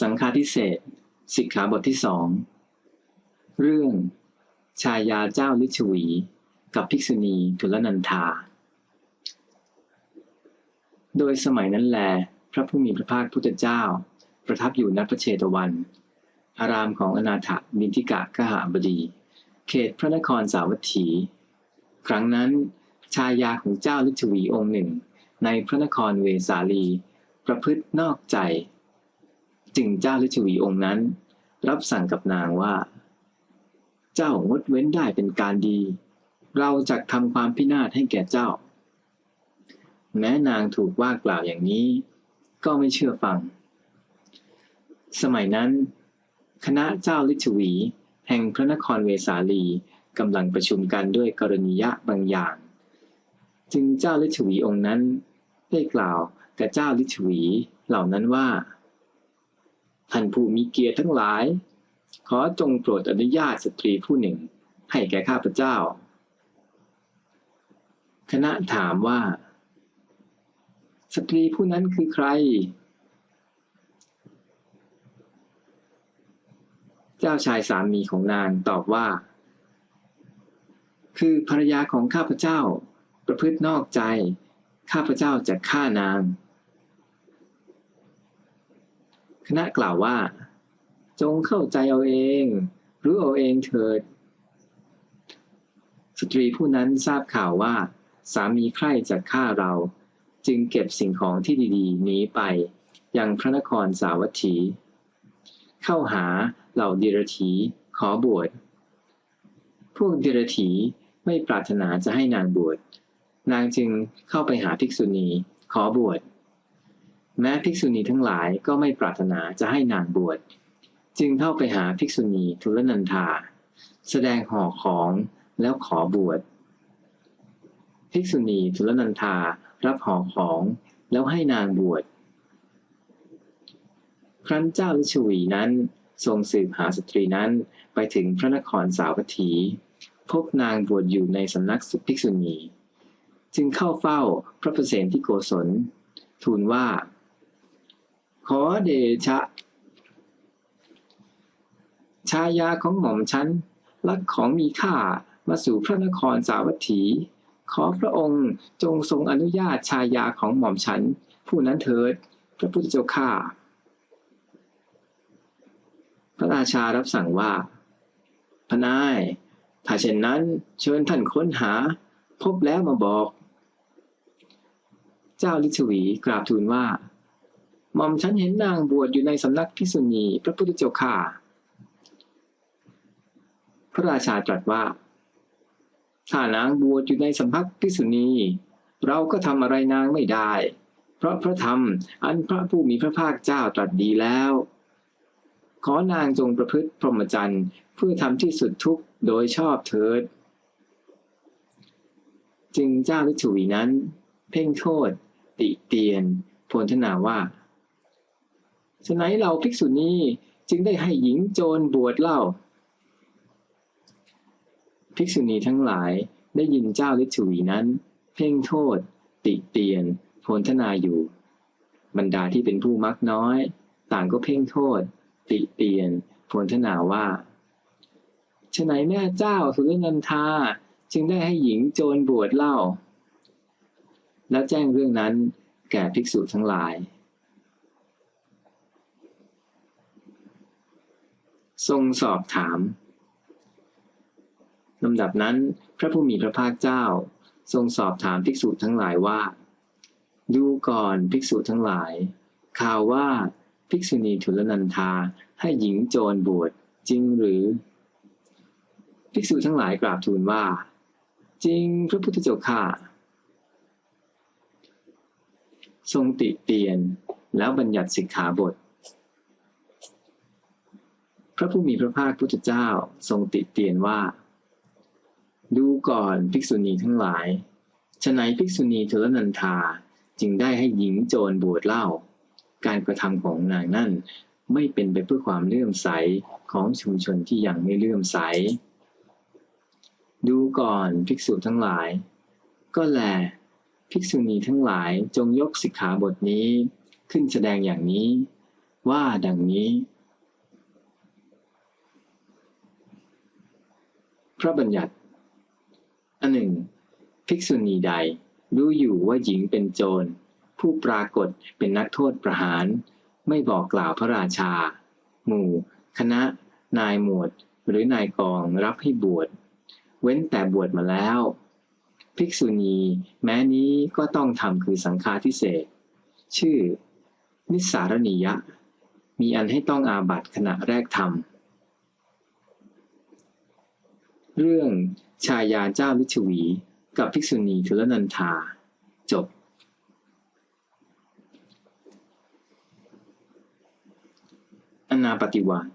สังฆาทิเศษสิกขาบทที่สองเรื่องชายาเจ้าลิชวี กับภิกษุณีทุลนันทาโดยสมัยนั้นแล พระผู้มีพระภาคพุทธเจ้า ประทับอยู่ณพระเชตวัน อารามของอนาถบินทิกะกหาบดี เขตพระนครสาวัตถี ครั้งนั้น ชายาของเจ้าลิชวีองค์หนึ่ง ในพระนครเวสาลี ประพฤตินอกใจ จึงเจ้าฤชวีองค์นั้น รับสั่งกับนางว่า เจ้างดเว้นได้เป็นการดี เราจะทำความพินาศให้แก่เจ้า แม้นางถูกว่ากล่าวอย่างนี้ ก็ไม่เชื่อฟัง สมัยนั้น คณะเจ้าฤชวีแห่งพระนครเวสาลีกำลังประชุมกันด้วยกรณียะบางอย่าง จึงเจ้าฤชวีองค์นั้นได้กล่าวกับเจ้าฤชวีเหล่านั้นว่า ท่านผู้มีเกียรติทั้งหลาย ขอจงโปรดอนุญาตสตรีผู้หนึ่ง ให้แก่ข้าพเจ้า คณะถามว่า สตรีผู้นั้นคือใคร เจ้าชายสามีของนางตอบว่า คือภรรยาของข้าพเจ้าประพฤตินอกใจ ข้าพเจ้าจะฆ่านาง คณะกล่าวว่า จงเข้าใจเอาเอง รู้เอาเองเถิด สตรีผู้นั้นทราบข่าวว่า สามีใคร่จะฆ่าเรา จึงเก็บสิ่งของที่ดีๆหนีไป ยังพระนครสาวัตถี เข้าหาเหล่าดิรถีขอบวชพวกดิรถีไม่ปรารถนาจะให้นางบวช นางจึงเข้าไปหาภิกษุณี ขอบวช แม้ภิกษุณีทั้งหลายก็ไม่ปรารถนาจะให้นางบวช จึงเข้าไปหาภิกษุณีทุลนันธาแสดงห่อของแล้วขอบวช ภิกษุณีทุลนันธารับห่อของแล้วให้นางบวช ครั้นเจ้าลิชวีนั้นทรงสืบหาสตรีนั้นไปถึงพระนครสาวัตถี พบนางบวชอยู่ในสำนักสุภิกษุณี จึงเข้าเฝ้าพระประเสนที่โกศล ทูลว่า ขอเดชะ ชายาของหม่อมฉันลักของมีค่ามาสู่พระนครสาวัตถี ขอพระองค์จงทรงอนุญาตชายาของหม่อมฉัน ผู้นั้นเถิด พระพุทธเจ้าข้าพระราชารับสั่งว่า พนาย ถ้าเช่นนั้นเชิญท่านค้นหา พบแล้วมาบอก เจ้าลิชวีกราบทูลว่า หม่อมฉันเห็นนางบวชอยู่ในสำนักพิสุณีพระพุทธเจ้าข่าพระราชาตรัสว่า ถ้านางบวชอยู่ในสำนักพิสุณี เราก็ทำอะไรนางไม่ได้ เพราะพระธรรมอันพระผู้มีพระภาคเจ้าตรัสดีแล้ว ขอนางจงประพฤติพรหมจรรย์เพื่อทำที่สุดทุกโดยชอบเถิด จึงเจ้าลิชวีนั้น เพ่งโทษ ติเตียนโพลทนาว่า ฉะนั้นเราภิกษุณีจึงได้ให้หญิงโจรบวชเล่า ภิกษุณีทั้งหลายได้ยินเจ้าฤทธวีนั้น เพ่งโทษ ติเตียนโพลทนาอยู่ บรรดาที่เป็นผู้มักน้อย ต่างก็เพ่งโทษ ติเตียนโพลทนาว่าฉะไหนแม่เจ้าสุรนันทาจึงได้ให้หญิงโจรบวชเล่า แล้วแจ้งเรื่องนั้นแก่ภิกษุทั้งหลาย ทรงสอบถามลำดับนั้นพระผู้มีพระภาคเจ้า ทรงสอบถามภิกษุทั้งหลายว่า ดูก่อนภิกษุทั้งหลาย ข่าวว่าภิกษุณีทุลนันทาให้หญิงโจรบวชจริงหรือ ภิกษุทั้งหลายกราบทูลว่า จริงพระพุทธเจ้าค่ะ ทรงติเตียนแล้วบัญญัติสิกขาบท พระผู้มีพระภาคพุทธเจ้าทรงติเตียนว่า ดูก่อนภิกษุณีทั้งหลายฉนัยภิกษุณีเทรนันทาจึงได้ให้หญิงโจรบวชเล่า การกระทำของนางนั่นไม่เป็นไปเพื่อความเลื่อมใสของชุมชนที่ยังไม่เลื่อมใส ดูก่อนภิกษุทั้งหลาย ก็แล ภิกษุณีทั้งหลายจงยกสิกขาบทนี้ขึ้นแสดงอย่างนี้ ว่าดังนี้ ระบัญญัติอันหนึ่ง ภิกษุณีใดรู้อยู่ว่าหญิงเป็นโจร ผู้ปรากฏเป็นนักโทษประหาร ไม่บอกกล่าวพระราชา หมู่ คณะ นายหมวด หรือนายกองรับให้บวช เว้นแต่บวชมาแล้ว ภิกษุณีแม้นี้ก็ต้องทำคือสังฆาทิเศษ ชื่อ นิสสารณียะ มีอันให้ต้องอาบัตขณะแรกทำ เรื่องชายาเจ้าลิชวี กับภิกษุณีทุลนันทาจบ อนาปฏิวาน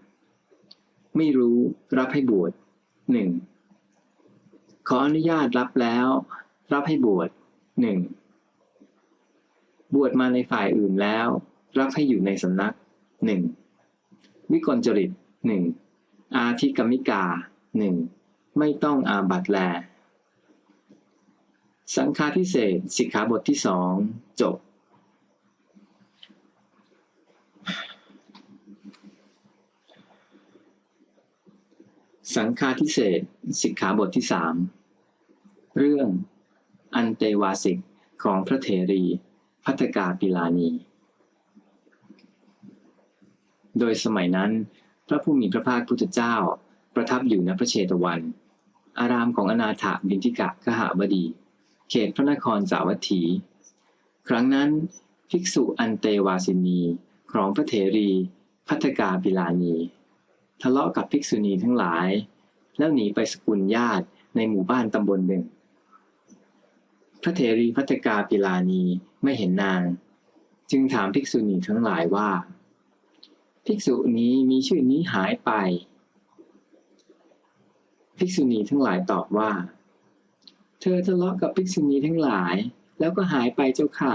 ไม่รู้รับให้บวชหนึ่งขออนุญาตรับแล้ว รับให้บวชหนึ่งบวชมาในฝ่ายอื่นแล้ว รับให้อยู่ในสำนักหนึ่งวิกลจริตหนึ่งอาทิกรรมิกาหนึ่ง ไม่ต้องอาบัตแล สังฆาทิเศษสิกขาบทที่สองจบ สังฆาทิเศษสิกขาบทที่สามเรื่องอันเตวาสิกของพระเถรีพัฒกาปิลานี โดยสมัยนั้น พระผู้มีพระภาคพุทธเจ้า ประทับอยู่ณพระเชตวัน อารามของอนาถบินทิกะกหบดี เขตพระนครสาวัตถี ครั้งนั้นภิกษุอันเตวาสินีของพระเถรี พัฒกาปิลานี ทะเลาะกับภิกษุณีทั้งหลาย แล้วหนีไปสกุลญาติในหมู่บ้านตำบลหนึ่ง พระเถรีพัฒกาปิลานีไม่เห็นนาง จึงถามภิกษุณีทั้งหลายว่า ภิกษุนี้มีชื่อนี้หายไป ภิกษุณีทั้งหลายตอบว่า เธอทะเลาะกับภิกษุณีทั้งหลาย แล้วก็หายไปเจ้าค่ะ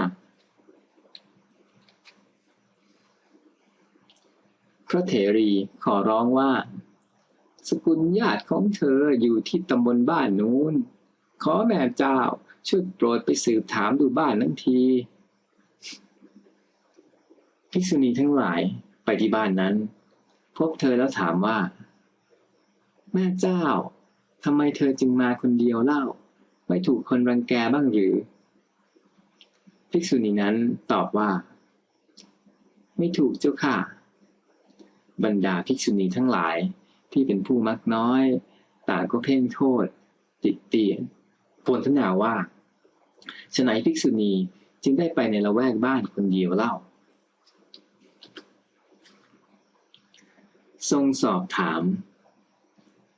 พระเถรีขอร้องว่า สกุลญาติของเธออยู่ที่ตำบลบ้านนู้น ขอแม่เจ้าช่วยโปรดไปสืบถามดูบ้านนั้นที ภิกษุณีทั้งหลายไปที่บ้านนั้น พบเธอแล้วถามว่า แม่เจ้า ทำไมเธอจึงมาคนเดียวเล่า ไม่ถูกคนรังแกบ้างหรือ ภิกษุณีนั้นตอบว่า ไม่ถูกเจ้าค่ะ บรรดาภิกษุณีทั้งหลายที่เป็นผู้มักน้อย ต่างก็เพ่งโทษ ติดเตียนโพลทนาว่าฉนัยภิกษุณีจึงได้ไปในละแวกบ้านคนเดียวเล่า ทรงสอบถาม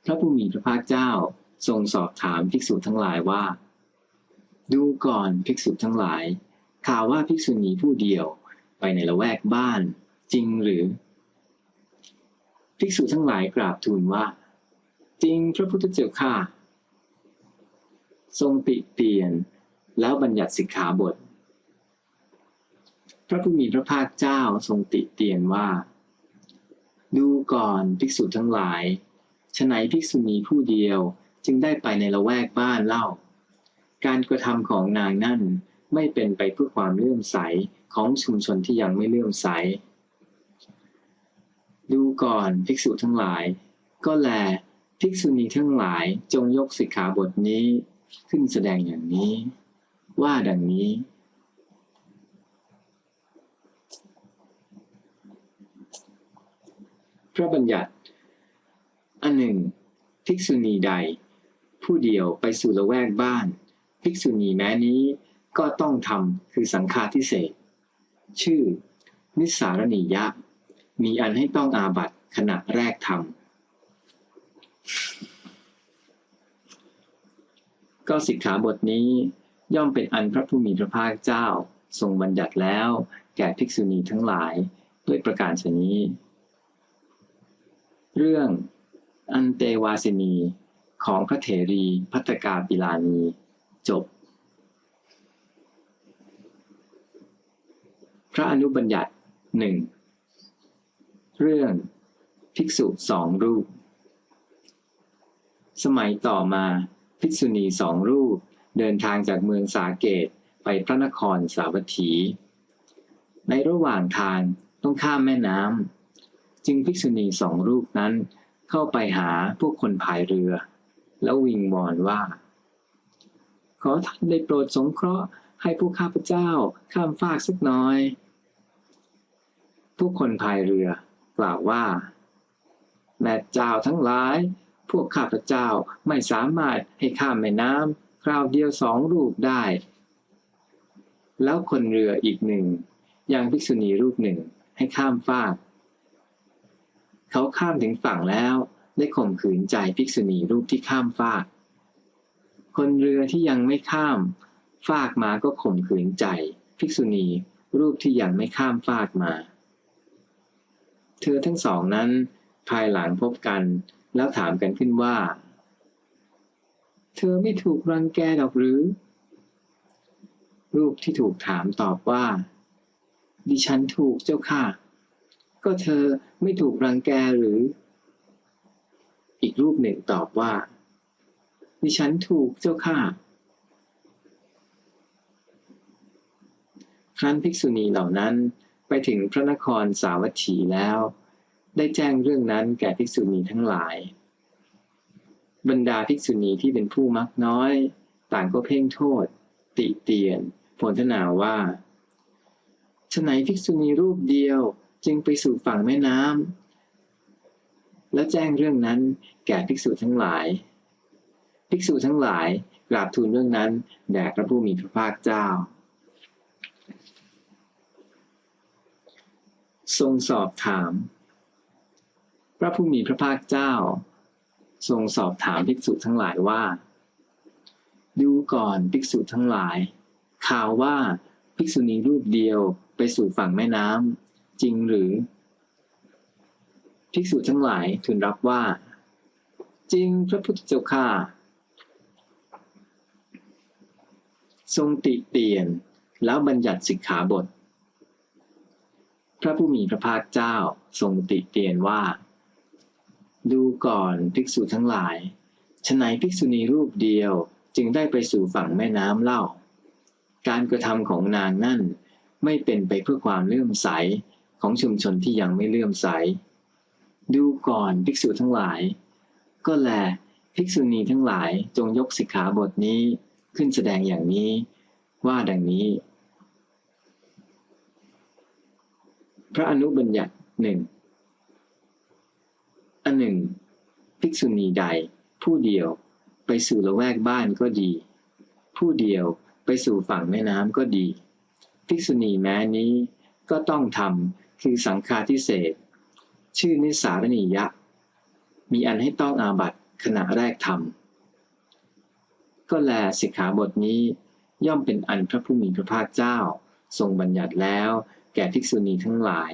ระผู้มีพระภาคเจ้าทรงสอบถามภิกษุทั้งหลายว่า ดูก่อนภิกษุทั้งหลาย ข่าวว่าภิกษุณีผู้เดียวไปในละแวกบ้านจริงหรือ ภิกษุทั้งหลายกราบทูลว่า จริงพระพุทธเจ้าค่ะทรงติเตียนแล้วบัญญัติสิกขาบท พระผู้มีพระภาคเจ้าทรงติเตียนว่า ดูก่อนภิกษุทั้งหลาย ฉนัยภิกษุณีผู้เดียวจึงได้ไปในละแวกบ้านเล่า การกระทำของนางนั่นไม่เป็นไปเพื่อความเลื่อมใสของชุมชนที่ยังไม่เลื่อมใส ดูก่อนภิกษุทั้งหลาย ก็แลภิกษุณีทั้งหลายจงยกสิกขาบทนี้ขึ้นแสดงอย่างนี้ ว่าดังนี้ พระบัญญัติ อันหนึ่ง ภิกษุณีใด ผู้เดียวไปสู่ละแวกบ้าน ภิกษุณีแม้นี้ก็ต้องทำคือสังฆาทิเศษชื่อ นิสสารณียะ มีอันให้ต้องอาบัตขณะแรกทำก็สิกขาบทนี้ย่อมเป็นอันพระผู้มีพระภาคเจ้า ทรงบัญญัติแล้ว แก่ภิกษุณีทั้งหลายด้วยประการชนี้ เรื่อง อันเตวาสินีของพระเถรีพัตกาปิลานีจบ พระอนุบัญญัติหนึ่งเรื่องภิกษุสองรูป สมัยต่อมาภิกษุณีสองรูปเดินทางจากเมืองสาเกตไปพระนครสาวัตถี ในระหว่างทางต้องข้ามแม่น้ำจึงภิกษุณีสองรูปนั้น เข้าไปหาพวกคนพายเรือ แล้ววิงวอนว่า ขอท่านได้โปรดสงเคราะห์ให้พวกข้าพเจ้าข้ามฟากสักน้อยผู้คนพายเรือกล่าวว่า แม่เจ้าทั้งหลาย พวกข้าพเจ้าไม่สามารถให้ข้ามแม่น้ำคราวเดียวสองรูปได้ แล้วคนเรืออีกหนึ่งยังภิกษุณีรูปหนึ่งให้ข้ามฟาก เขาข้ามถึงฝั่งแล้วได้ข่มขืนใจภิกษุณีรูปที่ข้ามฟาก คนเรือที่ยังไม่ข้ามฟากมาก็ข่มขืนใจ ภิกษุณีรูปที่ยังไม่ข้ามฟากมา เธอทั้งสองนั้น ภายหลังพบกันแล้วถามกันขึ้นว่า เธอไม่ถูกรังแกหรอกหรือ รูปที่ถูกถามตอบว่า ดิฉันถูกเจ้าค่ะ ก็เธอไม่ถูกรังแกหรือ อีกรูปหนึ่งตอบว่า ดิฉันถูกเจ้าค่ะ ครั้นภิกษุณีเหล่านั้นไปถึงพระนครสาวัตถีแล้ว ได้แจ้งเรื่องนั้นแก่ภิกษุณีทั้งหลาย บรรดาภิกษุณีที่เป็นผู้มักน้อย ต่างก็เพ่งโทษ ติเตียนผลทนาว่าฉไหนภิกษุณีรูปเดียว จึงไปสู่ฝั่งแม่น้ำและแจ้งเรื่องนั้นแก่ภิกษุทั้งหลาย ภิกษุทั้งหลายกราบทูลเรื่องนั้นแด่พระผู้มีพระภาคเจ้า ทรงสอบถาม พระผู้มีพระภาคเจ้า ทรงสอบถามภิกษุทั้งหลายว่า ดูก่อนภิกษุทั้งหลาย ข่าวว่าภิกษุณีรูปเดียวไปสู่ฝั่งแม่น้ำ จริงหรือ ภิกษุทั้งหลายทูลรับว่า จริงพระพุทธเจ้าข้าทรงติเตียนแล้วบัญญัติสิกขาบท พระผู้มีพระภาคเจ้าทรงติเตียนว่า ดูก่อนภิกษุทั้งหลายฉนัยภิกษุณีรูปเดียวจึงได้ไปสู่ฝั่งแม่น้ำเล่า การกระทำของนางนั่นไม่เป็นไปเพื่อความเลื่อมใส ของชุมชนที่ยังไม่เลื่อมใส ดูก่อนภิกษุทั้งหลาย ก็แลภิกษุณีทั้งหลายจงยกสิกขาบทนี้ขึ้นแสดงอย่างนี้ ว่าดังนี้ พระอนุบัญญัติหนึ่งอันหนึ่ง ภิกษุณีใด ผู้เดียวไปสู่ละแวกบ้านก็ดี ผู้เดียวไปสู่ฝั่งแม่น้ำก็ดี ภิกษุณีแม้นี้ก็ต้องทำ คือสังฆาทิเศษชื่อนิสารณียะ มีอันให้ต้องอาบัตขณะแรกทำก็แลสิกขาบทนี้ย่อมเป็นอันพระผู้มีพระภาคเจ้า ทรงบัญญัติแล้วแก่ภิกษุณีทั้งหลาย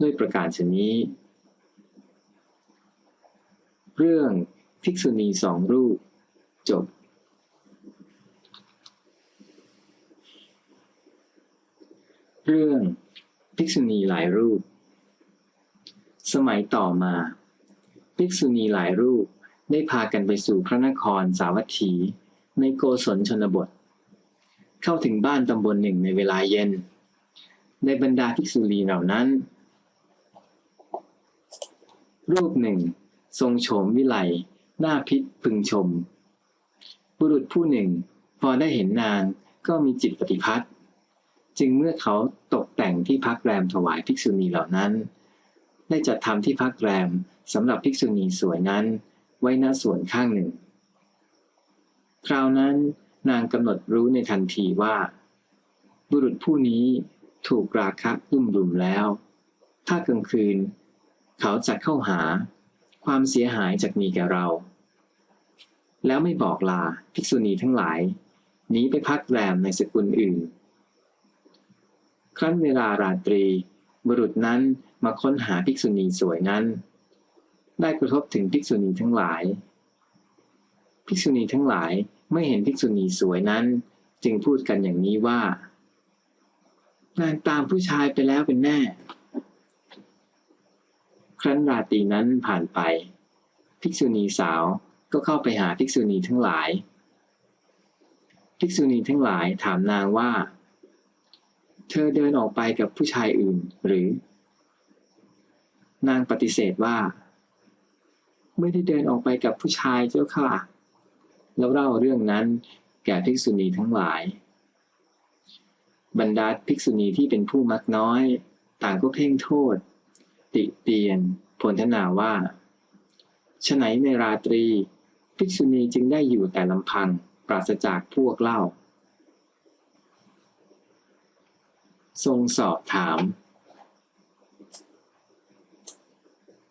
ด้วยประการชนี้ เรื่องภิกษุณีสองรูป จบ เรื่อง ภิกษุณีหลายรูป สมัยต่อมา ภิกษุณีหลายรูปได้พากันไปสู่พระนครสาวัตถี ในโกศลชนบท เข้าถึงบ้านตำบลหนึ่งในเวลาเย็น ในบรรดาภิกษุณีเหล่านั้น รูปหนึ่ง ทรงโฉมวิไลหน้าพิษพึงชม บุรุษผู้หนึ่ง พอได้เห็นนางก็มีจิตปฏิพัทธ จึงเมื่อเขาตกแต่งที่พักแรมถวายภิกษุณีเหล่านั้น ได้จัดทำที่พักแรมสำหรับภิกษุณีสวยนั้น ไว้หน้าส่วนข้างหนึ่ง คราวนั้นนางกำหนดรู้ในทันทีว่า บุรุษผู้นี้ถูกราคะลุ่มรุมแล้ว ถ้ากลางคืน เขาจะเข้าหา ความเสียหายจากมีแก่เรา แล้วไม่บอกลาภิกษุณีทั้งหลายหนีไปพักแรมในสกุลอื่น ครั้นเวลาราตรี บุรุษนั้นมาค้นหาภิกษุณีสวยนั้น ได้กระทบถึงภิกษุณีทั้งหลาย ภิกษุณีทั้งหลายไม่เห็นภิกษุณีสวยนั้น จึงพูดกันอย่างนี้ว่านางตามผู้ชายไปแล้วเป็นแน่ ครั้นราตรีนั้นผ่านไป ภิกษุณีสาวก็เข้าไปหาภิกษุณีทั้งหลาย ภิกษุณีทั้งหลายถามนางว่า เธอเดินออกไปกับผู้ชายอื่นหรือ นางปฏิเสธว่า ไม่ได้เดินออกไปกับผู้ชายเจ้าค่ะ แล้วเล่าเรื่องนั้นแก่ภิกษุณีทั้งหลาย บรรดาภิกษุณีที่เป็นผู้มักน้อย ต่างก็เพ่งโทษ ติเตียนพลทนาว่าฉไหนในราตรี ภิกษุณีจึงได้อยู่แต่ลำพังปราศจากพวกเล่า ทรงสอบถาม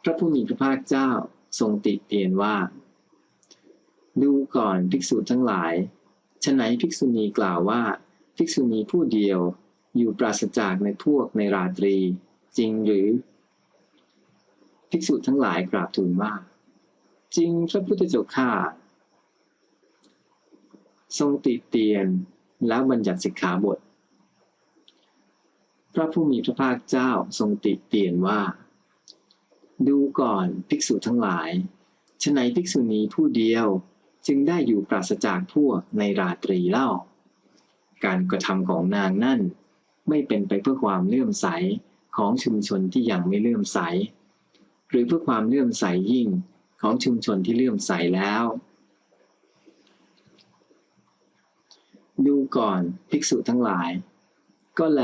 พระผู้มีพระภาคเจ้าทรงติเตียนว่า ดูก่อนภิกษุทั้งหลายฉไหนภิกษุณีกล่าวว่า ภิกษุณีผู้เดียวอยู่ปราศจากในพวกในราตรี จริงหรือ ภิกษุทั้งหลายกราบทูลว่า จริงพระพุทธเจ้าข้าทรงติเตียนแล้วบัญญัติสิกขาบท พระผู้มีพระภาคเจ้าทรงติเตียนว่า ดูก่อนภิกษุทั้งหลายฉนัยภิกษุณีผู้เดียวจึงได้อยู่ปราศจากพวกในราตรีเล่า การกระทำของนางนั่น ไม่เป็นไปเพื่อความเลื่อมใสของชุมชนที่ยังไม่เลื่อมใส หรือเพื่อความเลื่อมใสยิ่งของชุมชนที่เลื่อมใสแล้ว ดูก่อนภิกษุทั้งหลาย ก็แล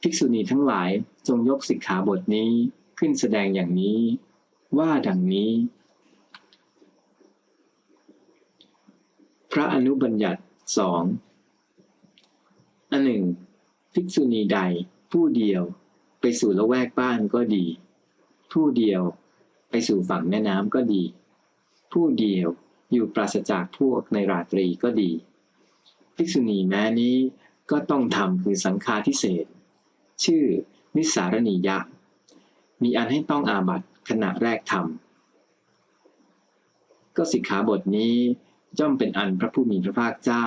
ภิกษุณีทั้งหลายจงยกสิกขาบทนี้ขึ้นแสดงอย่างนี้ ว่าดังนี้ พระอนุบัญญัติสองอันหนึ่ง ภิกษุณีใดผู้เดียวไปสู่ละแวกบ้านก็ดี ผู้เดียวไปสู่ฝั่งแม่น้ำก็ดี ผู้เดียวอยู่ปราศจากพวกในราตรีก็ดี ภิกษุณีแม้นี้ก็ต้องทำคือสังฆาทิเศษ ชื่อนิสารณียะ มีอันให้ต้องอาบัตขณะแรกทำก็สิกขาบทนี้ย่อมเป็นอันพระผู้มีพระภาคเจ้า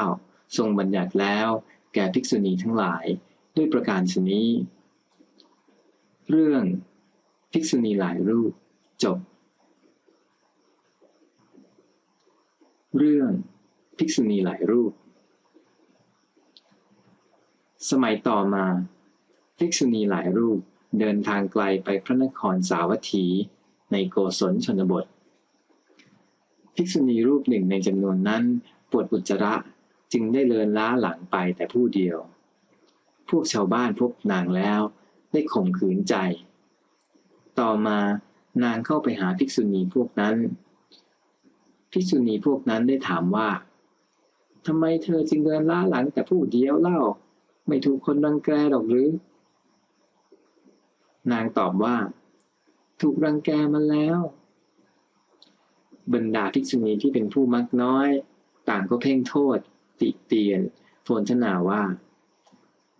ทรงบัญญัติแล้วแก่ภิกษุณีทั้งหลายด้วยประการชนี้ เรื่องภิกษุณีหลายรูปจบ เรื่องภิกษุณีหลายรูป สมัยต่อมา ภิกษุณีหลายรูปเดินทางไกลไปพระนครสาวัตถี ในโกศลชนบท ภิกษุณีรูปหนึ่งในจำนวนนั้นปวดอุจจาระจึงได้เลินล้าหลังไปแต่ผู้เดียว พวกชาวบ้านพบนางแล้วได้ข่มขืนใจ ต่อมานางเข้าไปหาภิกษุณีพวกนั้น ภิกษุณีพวกนั้นได้ถามว่าทำไมเธอจึงเดินล้าหลังแต่ผู้เดียวเล่า ไม่ถูกคนรังแกหรอกหรือ นางตอบว่า ถูกรังแกมาแล้ว บรรดาภิกษุณีที่เป็นผู้มักน้อย ต่างก็เพ่งโทษ ติเตียนโทนชนาว่า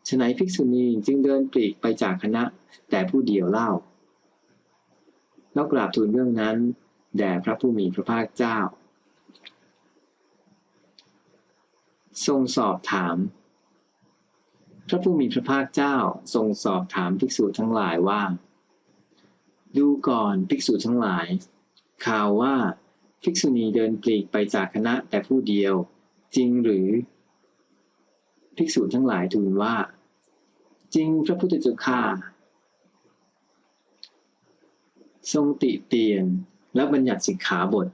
ฉนัยภิกษุณีจึงเดินปลีกไปจากคณะ แต่ผู้เดียวเล่าแล้วกราบทูลเรื่องนั้น แด่พระผู้มีพระภาคเจ้า ทรงสอบถาม พระผู้มีพระภาคเจ้าทรงสอบถามภิกษุทั้งหลายว่า ดูก่อนภิกษุทั้งหลาย ข่าวว่าภิกษุณีเดินปลีกไปจากคณะแต่ผู้เดียว จริงหรือ ภิกษุทั้งหลายทูลว่า จริงพระพุทธเจ้าข้าทรงติเตียนและบัญญัติสิกขาบท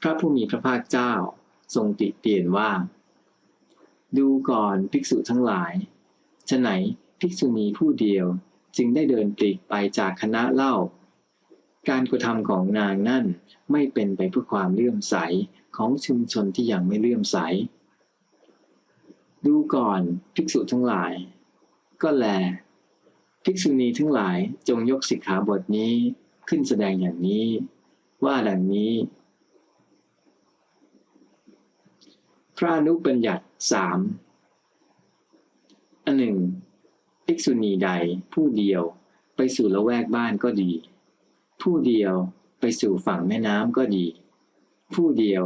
พระผู้มีพระภาคเจ้าทรงติเตียนว่า ดูก่อนภิกษุทั้งหลายฉไหนภิกษุณีผู้เดียวจึงได้เดินปลีกไปจากคณะเล่า การกระทำของนางนั่นไม่เป็นไปเพื่อความเลื่อมใสของชุมชนที่ยังไม่เลื่อมใส ดูก่อนภิกษุทั้งหลาย ก็แล ภิกษุณีทั้งหลายจงยกสิกขาบทนี้ขึ้นแสดงอย่างนี้ ว่าดังนี้ พระนุบัญญัติสามอันหนึ่งภิกษุณีใดผู้เดียวไปสู่ละแวกบ้านก็ดี ผู้เดียวไปสู่ฝั่งแม่น้ำก็ดี ผู้เดียว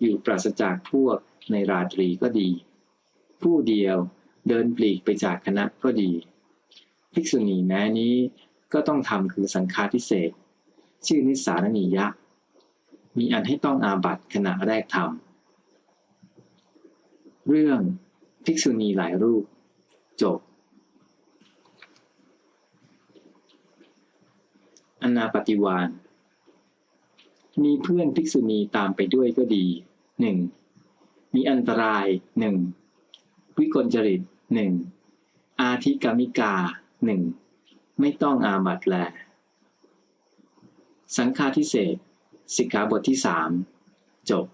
อยู่ปราศจากพวกในราตรีก็ดี ผู้เดียวเดินปลีกไปจากคณะก็ดี ภิกษุณีแม้นี้ก็ต้องทำคือสังฆาทิเศษชื่อนิสารณียะ มีอันให้ต้องอาบัตขณะแรกทำ เรื่องภิกษุณีหลายรูป จบ อนาปฏิวานมีเพื่อนภิกษุณีตามไปด้วยก็ดีหนึ่งมีอันตรายหนึ่งวิกลจริตหนึ่งอาทิกามิกาหนึ่งไม่ต้องอาบัตแล สังฆาทิเศษสิกขาบทที่สามจบ